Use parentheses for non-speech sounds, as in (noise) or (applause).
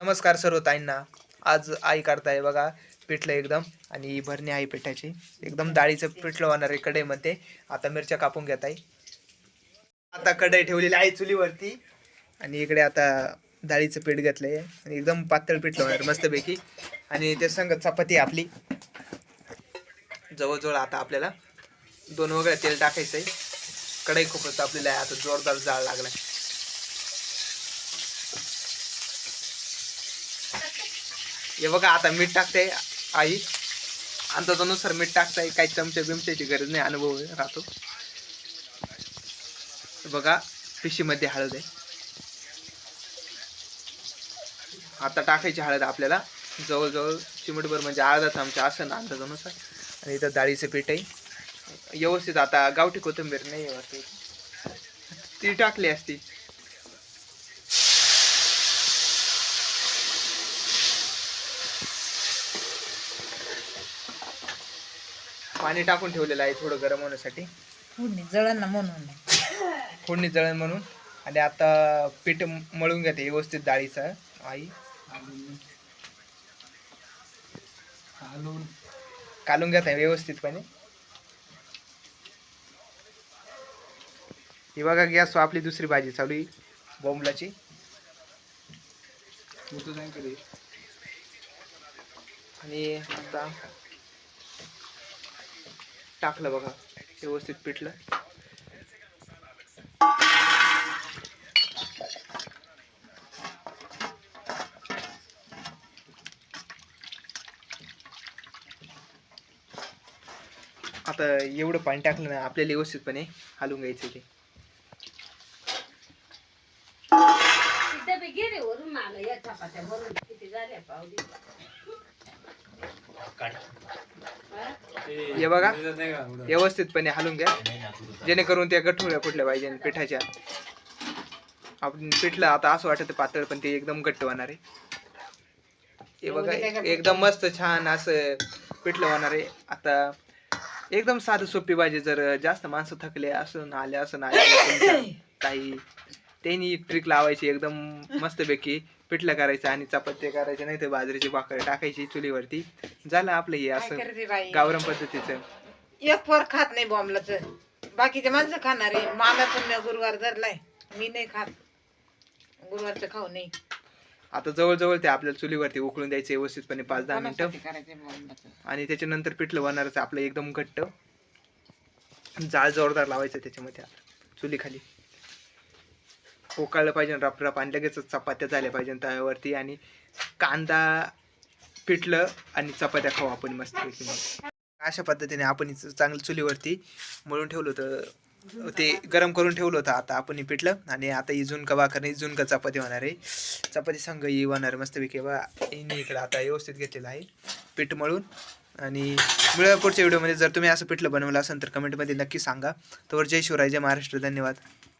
नमस्कार सर्व ताईंना. आज आई करताय बघा पिठलं एकदम आणि भरणी आहे पिठाची. एकदम डाळीचं पिठलं होणार आहे कढईमध्ये. आता मिरच्या कापून घेत आहे आता कढई ठेवलेली आहे चुलीवरती आणि इकडे आता डाळीचं पीठ घेतलंय. आणि एकदम पातळ पिठलं होणार मस्तपैकी. आणि ते संगत चपाती आपली. जवळजवळ आता आपल्याला दोन वगैरे तेल टाकायचंय. कढई खूपच आपल्याला आहे आता जोरदार जाळ लागलाय. हे बघा आता मीठ टाकते आई. अंदाजानुसार मीठ टाकताय काही चमचे बिमच्याची गरज नाही अनुभव राहतो. बघा पिशीमध्ये हळद आहे. आता टाकायची हळद आपल्याला. जवळजवळ चिमटभर म्हणजे अर्धा चमचा असं ना अंदाजानुसार. आणि इथं डाळीचं पीठ आहे. व्यवस्थित आता गावठी कोथिंबीर नाही व्यवस्थित ती टाकली असती. पाणी टाकून ठेवलेलं आहे थोडं गरम होण्यासाठी. फोडणी जळण ना म्हणून फोडणी जळण म्हणून. आणि आता पीठ मळून घेते व्यवस्थित डाळीचं. आई. कालून घेत आहे व्यवस्थितपणे. ही बघा गॅस आपली दुसरी भाजी चालू आहे. बोंबलाची. आणि आता टाकलं बघा व्यवस्थित पिठलं. आता एवढं पाणी टाकलं ना आपल्याला व्यवस्थितपणे हलवून घ्यायचं ते. वरून या झाल्या हे बघा. व्यवस्थितपणे हलवून घ्या. जेणेकरून त्या गठुळ्या फुटल्या पाहिजे पिठाच्या. आपण पिठलं आता असं वाटतं पातळ पण ते एकदम घट्ट होणार आहे. हे बघा एकदम मस्त छान असं पिठलं होणार आहे. आता एकदम साधं सोपी भाजी जर जास्त माणसं थकले असं आले असं ना आले काही (coughs) त्यांनी ट्रिक लावायची एकदम मस्तपैकी. पिठलं करायचं आणि चपात्या करायचे नाही तर बाजरीची भाकर टाकायची चुलीवरती. झालं आपलं हे असं करते बाई? गावरान पद्धतीचं. एक पोर खात नाही बॉम्बलाच बाकीचे माणसं खाणार आहे. मामा पुण्य गुरुवार धरलाय. मी नाही खात. गुरुवारचं खाऊ नाही आता जवळजवळ ते आपल्याला चुलीवरती उकळून द्यायचे व्यवस्थितपणे पाच दहा मिनिटं. कोणासाठी करायचं बॉम्बलाचं आणि त्याच्यानंतर पिठलं बनणारच आपलं एकदम घट्ट. जाळ जोरदार लावायचं त्याच्यामध्ये आता चुलीखाली. उकळलं पाहिजे रफ रफ आणि लगेच चपात्या झाल्या पाहिजे त्यावरती आणि कांदा पिठलं आणि चपात्या खाऊ आपण मस्तपैकी. मग अशा पद्धतीने आपण चांगलं चुलीवरती मळून ठेवलं होतं. ते गरम करून ठेवलं होतं आता आपण पिटलं पिठलं आणि आता ही झुणका भाकर नाही झुणका चपाती होणार आहे. चपाती संघ ही होणार आहे मस्तपैकी. बा हिने इकडं आता व्यवस्थित घेतलेलं आहे. पीठ मळून आणि मिळूया पुढच्या व्हिडिओमध्ये जर तुम्ही असं पिठलं बनवलं असेल तर कमेंटमध्ये नक्की सांगा. तर जय शिवराय जय महाराष्ट्र धन्यवाद.